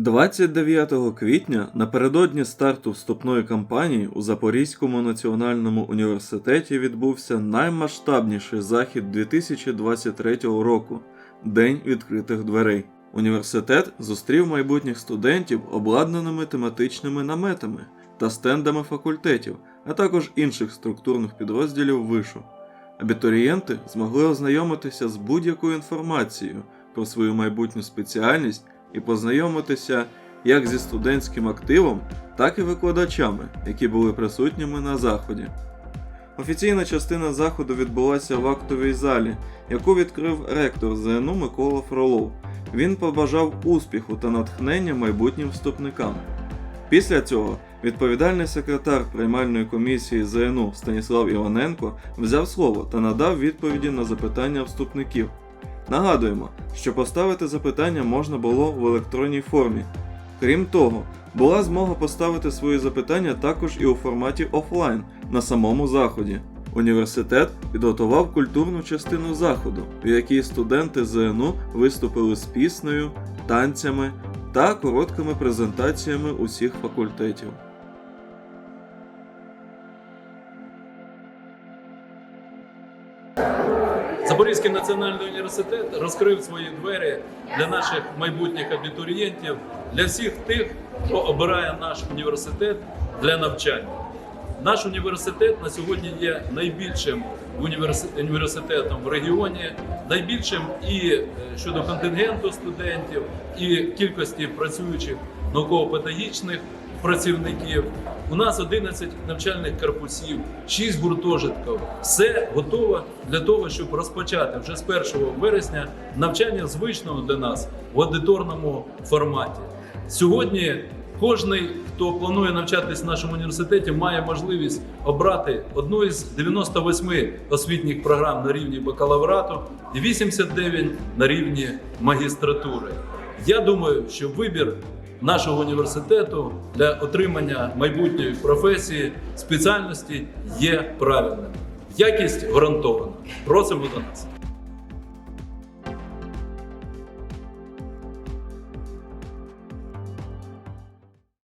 29 квітня напередодні старту вступної кампанії у Запорізькому національному університеті відбувся наймасштабніший захід 2023 року День відкритих дверей. Університет зустрів майбутніх студентів обладнаними тематичними наметами та стендами факультетів, а також інших структурних підрозділів вишу. Абітурієнти змогли ознайомитися з будь-якою інформацією про свою майбутню спеціальність і познайомитися як зі студентським активом, так і викладачами, які були присутніми на заході. Офіційна частина заходу відбулася в актовій залі, яку відкрив ректор ЗНУ Микола Фролов. Він побажав успіху та натхнення майбутнім вступникам. Після цього відповідальний секретар приймальної комісії ЗНУ Станіслав Іваненко взяв слово та надав відповіді на запитання вступників. Нагадуємо, що поставити запитання можна було в електронній формі. Крім того, була змога поставити свої запитання також і у форматі офлайн на самому заході. Університет підготував культурну частину заходу, в якій студенти ЗНУ виступили з піснею, танцями та короткими презентаціями усіх факультетів. Запорізький національний університет розкрив свої двері для наших майбутніх абітурієнтів, для всіх тих, хто обирає наш університет для навчання. Наш університет на сьогодні є найбільшим університетом, університетом в регіоні, найбільшим і е, щодо контингенту студентів, і кількості працюючих науково-педагогічних працівників. У нас 11 навчальних корпусів, 6 гуртожитків. Все готово для того, щоб розпочати вже з 1 вересня навчання звичного для нас в аудиторному форматі. Сьогодні кожний, хто планує навчатись в нашому університеті, має можливість обрати одну із 98 освітніх програм на рівні бакалаврату і 89 на рівні магістратури. Я думаю, що вибір нашого університету для отримання майбутньої професії спеціальності є правильним. Якість гарантована. Просимо до нас.